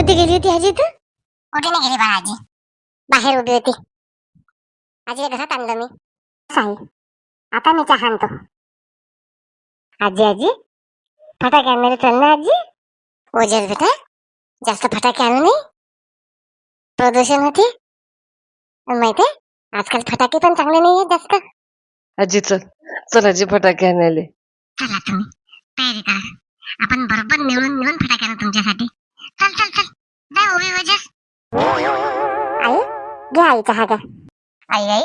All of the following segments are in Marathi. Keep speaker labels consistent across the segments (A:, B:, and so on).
A: कुठे गेली होती आजी तू? कुठे नाही गेली बाळा आजी. बाहेर उभी होती. आजीला घरात आणलं मी. साई आता मी चहा आणतो. आजी आजी. फटाके आणणारे चल ना आजी. ओझेल बेटा जास्त फटाके आणू नाही प्रदूषण होते. माहितीये आजकाल फटाके पण चांगले नाही आहेत जास्त.
B: आजी चल. चल आजी फटाके आणायले.
A: चला तुम्ही. तयारी करा. आपण बरोबर निवडून निवडून फटाके आणू तुमच्यासाठी. चल चल चल. जा उभी वजस आई घ्या आई चहा घ्या. आई आई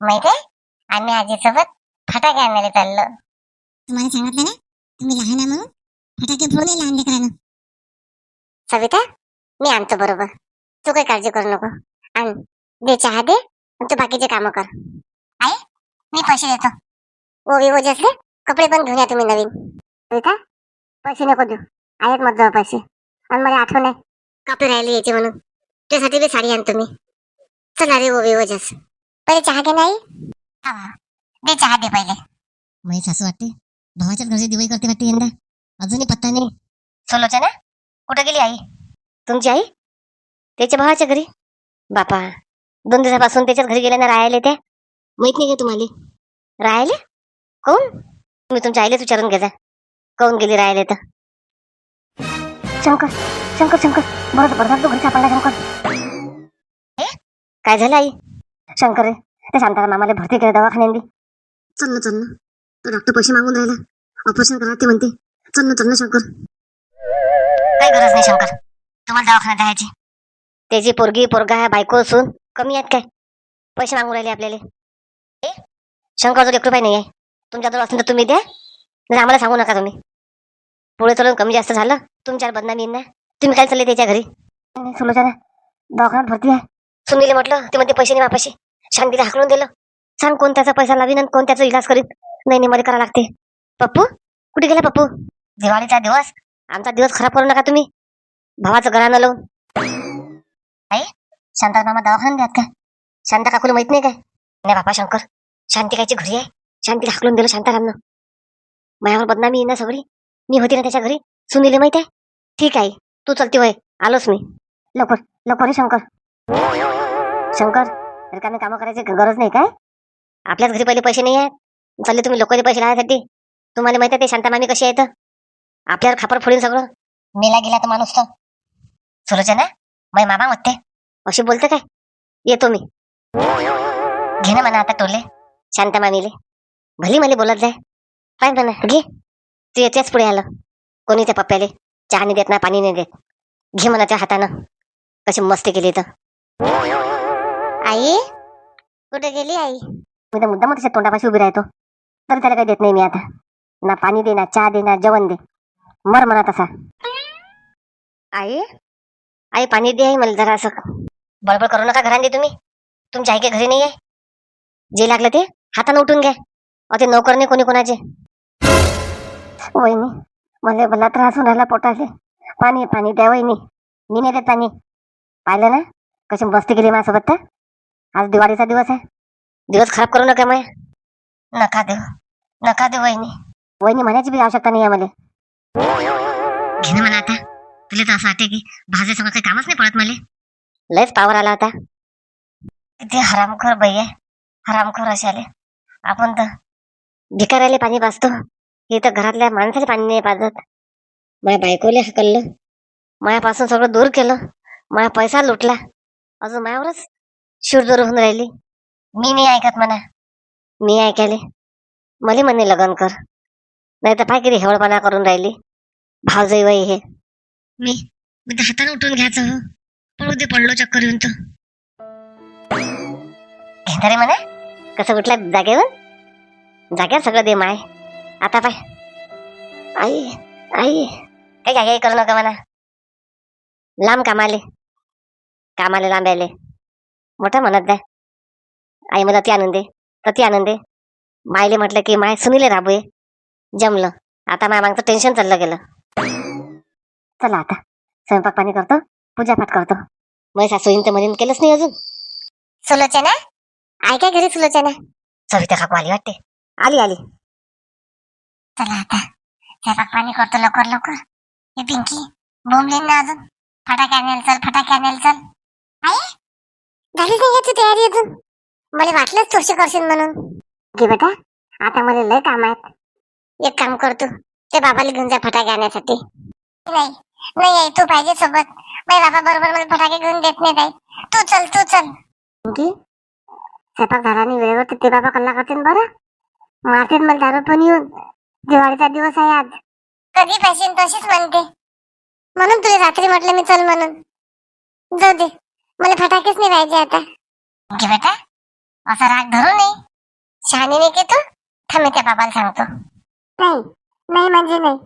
A: माहितीये आम्ही आजीसोबत फटाके आणायला चाललो. तुम्हाला सांगितलं ना तुम्ही लहान आहे म्हणून फटाके लहान लेकरांना. सविता मी आणतो बरोबर. तू काही काळजी करू नको. आण दे चहा दे आणि तू बाकीचे कामं कर. आई मी पैसे देतो. ओवी वजसले कपडे पण घेऊन या तुम्ही नवीन. सविता पैसे नको देऊ. आहेत मग जवळ पैसे. आणि मला आठवण आहे कपडे राहिले यायचे म्हणून. त्यासाठी मी साडी आणतो मी. चला रे ओवी वजस पहिले चहा घे नाही दे चहा दे पहिले.
C: माझी सासू वाटते. भावाच्याच घरची दिवाळी करते वाटते यंदा. अजूनही पत्ता नाही.
A: सोलोचना कुठे गेली आई? तुमची आई? त्याच्या भावाच्या घरी? बापा दोन दिवसापासून त्याच्याच घरी गेल्या ना राहायला त्या माहीत नाही का तुम्हाला? राहायले? कोण? तुम्ही तुमच्या आईलाच विचारून घ्या कोण गेली राहायला तर शंकर शंकर शंकर. बरोबर बरोबर तू घरी सापडला शंकर हे? काय झालं आई? शंकर रे ते शांतारा मामाला भरती केलं दवाखान्यात चल ना चल ना. तो डॉक्टर पैसे मागून राहिला. ऑपरेशन करा ते म्हणते. चल ना चल ना शंकर. काही गरज नाही शंकर. तुम्हाला दवाखान्यात जायची. त्याची पोरगी पोरगा बायको असून कमी आहेत काय? पैसे मागून राहिले आपल्याला. ए शंकर जर एक रुपये नाही आहे तुमच्याजवळ असेल तर तुम्ही द्या. नाही आम्हाला सांगू नका तुम्ही. पुढे चलून कमी जास्त झालं तुमच्यावर बदनामी येईन ना. तुम्ही काय चालले त्याच्या घरी? सुलोचना दवाखान्यात भरती आहे. सुनीले म्हटलं ते म्हणते पैसे नाही वापशी शांतीला हाकलून दिलं. सांग कोण त्याचा पैसा लावीन आणि कोण त्याचा इलाज करीत. नाही नाही मला करा लागते. पप्पू कुठे गेला पप्पू? दिवाळीचा दिवस. आमचा दिवस खराब करू नका तुम्ही. भावाचं घरानं लावून. आई शांता मामा दवाखान्यात द्यात का शांता काकूला माहीत नाही काय? नाही बापा शंकर. शांती कायची घरी आहे. शांतीला हाकलून दिलं शांतारामनं. मायावर बदनामी येईन ना सगळी. मी होती ना त्याच्या घरी. सुनीले माहीत आहे? ठीक आहे. तू चलती वय आलोच मी. लवकर लवकर रे शंकर. शंकर रिकामी कामं करायची गरज नाही काय? आपल्याच घरी पहिले पैसे नाही आहेत चालले तुम्ही लोकांचे पैसे लावायसाठी? तुम्हाला माहिती आहे ते शांता मामी कशी आहेत? आपल्यावर खापर फोडीन सगळं. मेला गेला तर माणूस तर. सुलोचना मै मामा म्हणते अशी बोलते काय? येतो मी. घे ना म्हणा आता टोले. शांता मामीले भली मला बोलत जाय. काय म्हणा घे. तू येतेच पुढे आलं. कोणी त्या पप्प्याले? चहा नाही देत ना पाणी नाही देत. घे मनाच्या हातानं. कशी मस्ती केली तर आई? कुठे गेली आई? मी तर मुद्दाम त्याच्या तोंडापाशी उभी राहतो. तरी त्याला काही देत नाही मी आता. ना पाणी दे ना चहा दे ना जेवण दे. मर म्हणा तसा. आई? आई पाणी दे आई मला जरा असं. बडबड करू नका घरांनी तुम्ही. तुमच्या आई काही घरी नाही आहे जे लागलं ते हातानं उठून घ्या. अहो ते नोकर नाही कोणी कोणाचे. वहिनी म्हणजे मला भला त्रास होऊन राहिला पोटाचे. पाणी पाणी द्या वहिनी. मी नाही देत पाणी. पाहिलं ना? कशी मस्ती केली माझ्यासोबत तर? आज दिवाळीचा दिवस आहे. दिवस खराब करू नका मग नका देऊ. नका देऊ वहिनी. वहिनी म्हणायची बी आवश्यकता नाही आहे मला घेणं मला आता. तुला तर असं वाटते की भाजे सगळं काही कामच नाही पडत मला. लयच पावर आला होता किती हरामखोर बाई आहे. हरामखोर असे आले. आपण तर भिकाऱ्याला पाणी पाजतो हे तर घरातल्या माणसाला पाणी नाही पाजत. माझ्या बायकोले हकललं मायापासून सगळं दूर केलं. माया पैसा लुटला. अजून मायावरच शिरजोर होऊन राहिली. मी नाही ऐकत म्हणा. मी ऐकायले. मला म्हणे लग्न कर. नाही तर पाय किती हेवळपणा करून राहिली. भावजई वय हे. मी मी तर हाताने उठून घ्यायचं हो. पळू दे पडलो चक्कर येऊन तर. घेणारे म्हणा कसं उठला जागेवर? जाग्यावर सगळं दे माय. आता पाय. आई आई. काही काही करू नका म्हणा. लांब कामाले. कामाले लांब यायले मोठं म्हणत जाय आई मला ती आणून दे तर ती आणून दे. मायले म्हटलं की माय सुनीले राबूये. जमलं. आता माय मागचं टेन्शन चाललं गेलं. चला आता. स्वयंपाक पाणी करतो. पूजापाठ करतो. मग सासूईन तर म्हणून केलंच नाही अजून. सुलोचना? आई काय घरी सुलोचना? सविता काकू आली वाटते. आली आली. चला आता. स्वयंपाक पाणी करतो लवकर लवकर. हे पिंकी बोंबलीन ना अजून.
C: फटाके आणायला चल फटाके आणायला चल. आई झाली नाही याची तयारी अजून? मला वाटलंच चोरशी करशील म्हणून. घे बेटा आता मला लय काम आहेत. एक काम करतो ते बाबाला घेऊन जा फटाके आणण्यासाठी. नाही नाही आई तू पाहिजे सोबत. माझ्या बाबा बरोबर मला फटाके घेऊन देत नाही काही तू चल तू चल. पिंकी स्वयंपाक झाला वेळेवर ते बाबा कल्ला करतील बरं. मारतील मला दारू पण येऊन. दिवाळीचा दिवस आहे आज. कधी पाहिजे तशीच म्हणते. म्हणून तुला रात्री म्हटलं मी चल म्हणून. जाऊ दे. मला फटाकेच नाही पाहिजे आता. घे बेटा. असा राग धरू नये. शहाणी नाही की तू? थांब त्या बाबाला सांगतो. नाही. नाही म्हणजे नाही.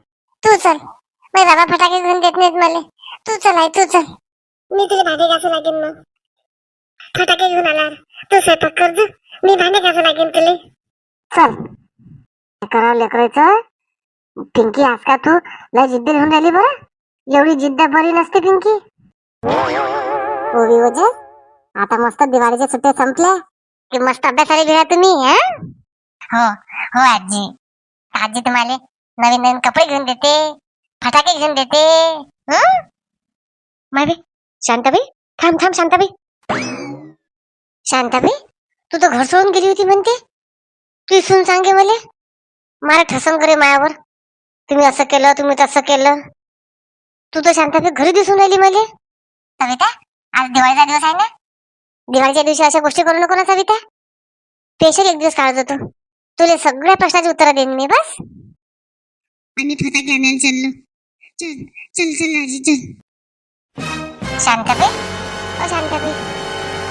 C: तू चल. माझे बाबा फटाके घेऊन देत नाहीत मला. तू चल आई तू चल. मी तुला भांडे घासू लागेन मग. फटाके घेऊन आला तू स्वयंपाक कर. मी भांडे घासू लागेन तुला. चल. करा लेकरायचं. पिंकी आज का तू? लय जिद्दी होऊन राहिली बरं. एवढी जिद्द बरी नसते पिंकी. हो, ओवी वजे आता मस्त दिवाळीच्या सुट्ट्या संपल्या. की मस्त अभ्यासाला घेऊया तुम्ही हं? हो हो आजी. आजी तुम्हाला नवीन नवीन कपडे घेऊन देते फटाके घेऊन देते हं? मायबी शांताबाई थांब थांब शांताबाई. शांताबाई तू तर घर सोडून गेली होती म्हणते. तू इसून सांगे मला. मला ठसन करे मायावर. तुम्ही असं केलं तुम्ही तसं केलं. तू तर शांताबाई घरी दिसून राहिली मला. सविता आज दिवाळीचा दिवस आहे ना? दिवाळीच्या दिवशी अशा गोष्टी करू नको ना सविता. स्पेशल एक दिवस काढत होतो. तुला सगळ्या प्रश्नाची उत्तरं देईन मी बस. आणि फटाके आणायला चाललो चल चल चल आजी चल. शांताबाई? ओ शांताबाई.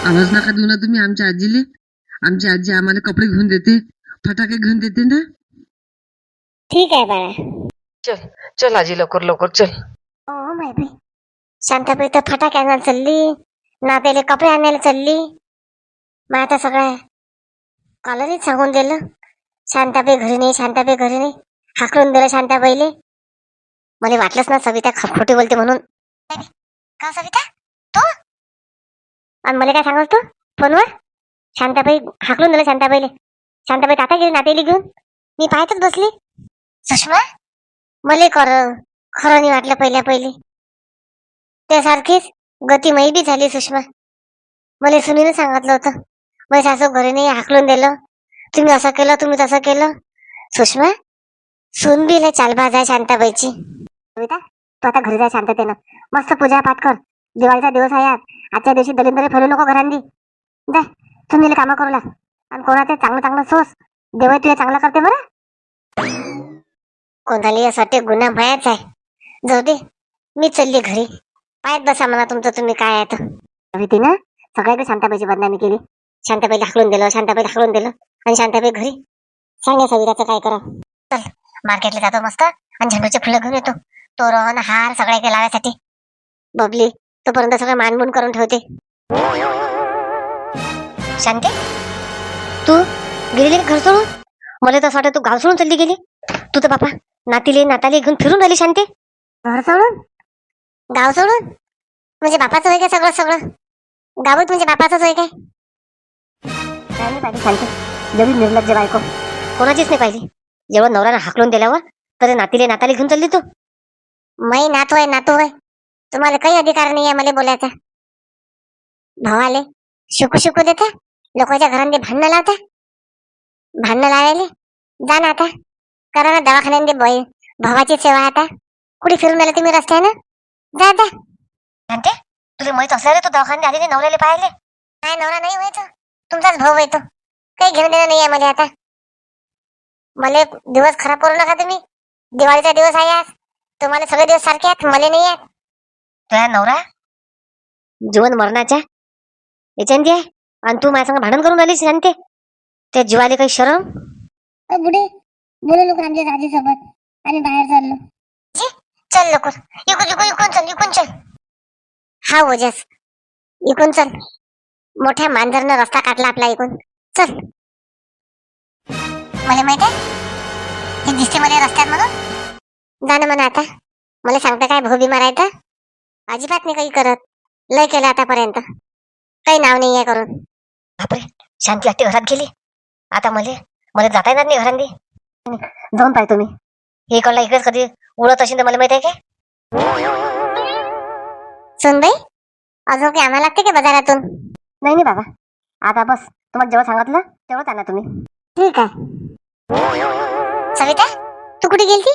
B: आवाज नका देऊ ना तुम्ही आमच्या आजीले. आमची आजी आम्हाला कपडे घेऊन देते फटाके घेऊन देते ना.
C: ठीक आहे बाळा.
B: चल चल आजी लवकर लवकर चल.
C: हो माहिती शांताबाई तर फटाके आणायला चालली. नात्याला कपडे आणायला चालली. मग आता सगळं कॉलनीत सांगून दिलं. शांताबाई घरी नाही शांताबाई घरी नाही. हाकलून दिलं शांताबाईले. मला वाटलंच ना सविता खोटी बोलते म्हणून. का सविता? तू? आणि मला काय सांगत तू? फोनवर? शांताबाई हाकलून दिलं शांताबाईले. शांताबाई आता गेली नातेली घेऊन. मी पाहतच बसली. सुषमा मले कर खरं नाही वाटलं पहिल्या पहिली. त्यासारखीच गती बी झाली सुषमा. मला सुनीने सांगितलं होतं मग सासू घरी नाही हाकलून दिलं. तुम्ही असं केलं तुम्ही तसं केलं. सुषमा सून बी लय चालबाज आहे शांताबाईची. कविता तू आता घरी जा शांततेनं. मस्त पूजा पाठ कर. दिवाळीचा दिवस आहे आज. आजच्या दिवशी दलिंदरे फिरू नको घरांनी. जा तुम्ही कामं करू लाग. आणि कोणाचे चांगलं चांगलं सोस. देवा तुझ्या चांगलं करते बरं? कोणाला यासाठी गुन्हा भयाच आहे. जाऊ दे मी चालली घरी. पायत बसा म्हणा तुमचं तुम्ही काय आहे तर ना सगळ्याकडे शांताबाईची बदनामी केली. शांताबाईला हाकलून दिलं शांताबाई हाकलून दिलं. आणि शांताबाई घरी. सांगा सविताचं काय करा. चल मार्केटला जातो मस्त. आणि झेंडूचे फुलं घेऊन येतो. तोरण हार सगळ्या काही लावायसाठी. बबली तोपर्यंत सगळं मानबून करून ठेवते. शांती तू गेली घर सोडून? मला तसं वाटत वाटतं तू गाव सोडून चालली गेली. तू तर बापा नातीले नाताले घेऊन फिरून राहिली शांती. घर सोडून? गाव सोडून? म्हणजे बापाचं होय काय सगळं सगळं? गावात म्हणजे बापाचंच होय काय? काय नाही पाहिजे शांती. निर्लज्ज बायको. कोणाचीच नाही पाहिली जेव्हा नवऱ्यानं हाकलून दिल्यावर तर नातीले नाताले घेऊन चालली तू? मै नातू आहे नातू आहे तुम्हाला काही अधिकार नाही आहे मला बोलायचा. भावाले शिकू शिकू देता. लोकांच्या घरांमध्ये भांडणं लावता. भांडणं लावायले. जा ना आता. करा ना दवाखान्यामध्ये बाई. भावाची सेवा आता. कुठे फिरून आले तुम्ही रस्त्यानं? जा जा. म्हणते तुला माहीत असलं रे तू दवाखान्यात आली नवऱ्याला पाहिले. काय नवरा नाही होय तो तुमचाच भाऊ होय तो काही घेऊन देणं नाही आहे मला आता. मला दिवस खराब करू नका तुम्ही. दिवाळीचा दिवस आहे आज. तुम्हाला सगळे दिवस सारखे आहेत मला नाही आहेत. तुझ्या नवरा? जीवन मरणाच्या? याच्यात आहे? आणि तू माझ्या संग भांडण करून राहिलीस शांते त्या जीवाले काही शरम? बुडे बोलू नको आमच्या दादी सोबत आणि बाहेर चाललो. चल लवकर. इकून इकून इकून चल इकून चल. हा ओजस. इकून चल. मोठ्या मांजरनं रस्ता काढला आपला इकून. चल. मला माहीत आहे? हे दिसते मला रस्त्यात म्हणून. जा ना म्हणा आता. मला सांगता काय भाऊ बिमार आहे तर? अजिबात नाही काही करत. लय केलं आतापर्यंत. काही नाव नाही आहे करून. बापरे शांती आत्ती घरात गेली आता मला मला जाता येणार नाही घरांनी जाऊन पाहिजे तुम्ही. हे इकडला इकडेच कधी उडत असेल तर मला माहीत आहे काय सुनबाई अजून काही आम्हाला लागते का बाजारातून? नाही नाही बाबा. आता बस तुम्हाला जेव्हा सांगितलं तेवढंच आणा तुम्ही. ठीक आहे. सविता तू कुठे गेलती?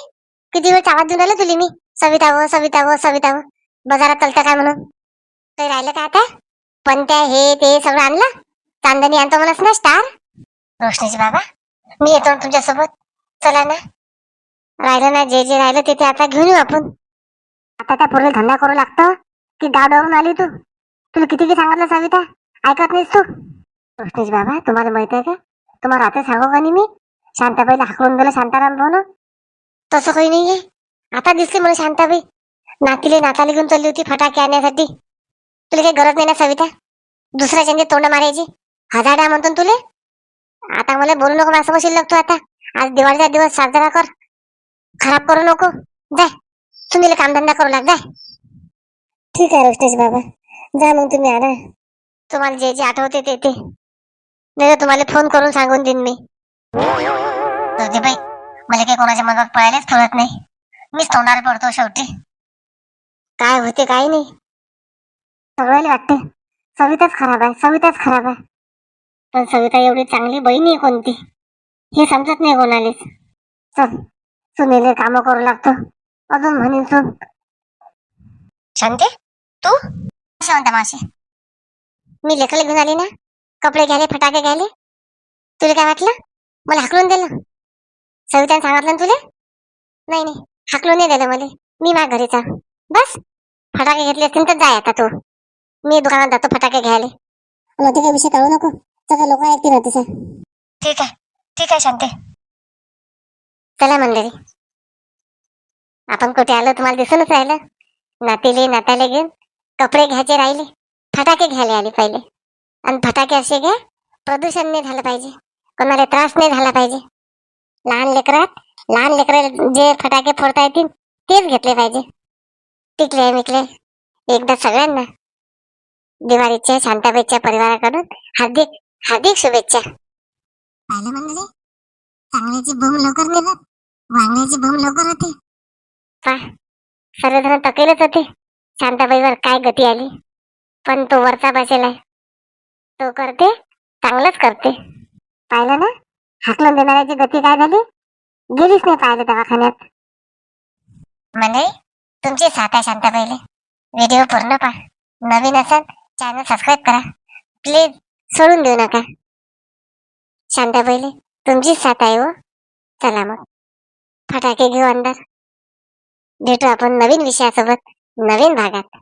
C: किती वेळ आवाज देऊन तुला मी? सविता व सविता व सविता व बाजारात चालतं काय म्हणून? काही राहिलं का आता? पण त्या हे ते सगळं आणलं? चांदणी आणतो म्हणस ना स्टार? रोशनीचे बाबा मी येतो ना तुमच्यासोबत. चला ना. राहिलं ना जे जे राहिलं ते ते आता घेऊन येऊ आपण. आता त्या पोरीला धंदा करू लागतं. की गावडावरून आली तू. तुला किती की सांगितलं सविता? ऐकत नाहीस तू? कृष्णेश बाबा तुम्हाला माहीत आहे का? तुम्हाला आता सांगू का नाही मी? शांताबाईला हाकलून दिलं शांताराम भाऊ तसं काही नाहीये. आता दिसली मला शांताबाई. नातीले नाताली घेऊन चालली होती फटाके आणण्यासाठी. तुला काही गरज नाही ना सविता? दुसऱ्याच्या तोंड मारायची. हजार म्हणतो ना तुले. आता मला बोलू नको माझ्यासमोर शिल्लक तू आता. आज दिवाळीचा दिवस साजरा कर. खराब करू नको. जाय. सुनील कामधंदा करू लाग. जाय. ठीक आहे रोशनीश बाबा. जा मग तुम्ही आणा तुम्हाला जे जे आठवते ते ते. नाही तुम्हाला फोन करून सांगून देईन मी. बाई. मला काही कोणाच्या मनात पळायलाच कळत नाही. मीच तोंडार पडतो शेवटी. काय होते काय नाही. सगळ्याला वाटते. सविताच खराब आहे. सविताच खराब आहे. पण सविता एवढी चांगली बहीण आहे कोणती? हे समजत नाही कोणालाच. चल सुनीले काम करू लागतो. अजून म्हणीन सुन शांते तू? शांत माशी मी लेकरला घेऊन आली ना? कपडे घ्यायले फटाके घ्यायले. तुला काय वाटलं? मला हाकलून दिलं. सविताने सांगितलं ना तुले? नाही नाही हाकलून नाही दिलं मला. मी माझ्या घरी चाल बस फटाके घेतले असतील तर जाय आता तू. मी दुकानात जातो फटाके घ्यायला. मध्ये काही विषय काढू नको. सगळे लोक ऐकतील ना तिथे. ठीक आहे. ठीक आहे शांते. चला मंडळी. आपण कुठे आलो तुम्हाला दिसूनच राहिलं. नातीले नाताले घेऊन कपडे घ्यायचे राहिले फटाके घ्यायला आले पहिले. आणि फटाके असे घ्या प्रदूषण नाही झालं पाहिजे कोणाला त्रास नाही झाला पाहिजे. लहान लेकरात लहान लेकर जे फटाके फोडता येतील तेच घेतले पाहिजे. टिकले मिकले एकदा सगळ्यांना दिवाळीच्या शांताबाईच्या परिवाराकडून हार्दिक हार्दिक शुभेच्छा.
A: पाहिलं म्हणजे चांगल्याची बोंब लवकर निघत वांगण्याची बोंब लवकर होते.
C: सर्वजण तकेलच होते. शांताबाईवर काय गती आली. पण तो वरचा बसेल आहे. तो करते चांगलंच करते. पाहिलं ना? हाकलून देणाऱ्याची गती काय झाली? गेलीच नाही पाहिलं दवाखान्यात. म्हणजे तुमची साथ आहे शांताबाईले. व्हिडिओ पूर्ण पहा. नवीन असाल चॅनल सबस्क्राईब करा. प्लीज सोडून देऊ नका. शांताबाईले तुमचीच साथ आहे हो. चला मग फटाके घेऊ अंदर भेटू आपण नवीन विषयासोबत नवीन भागात.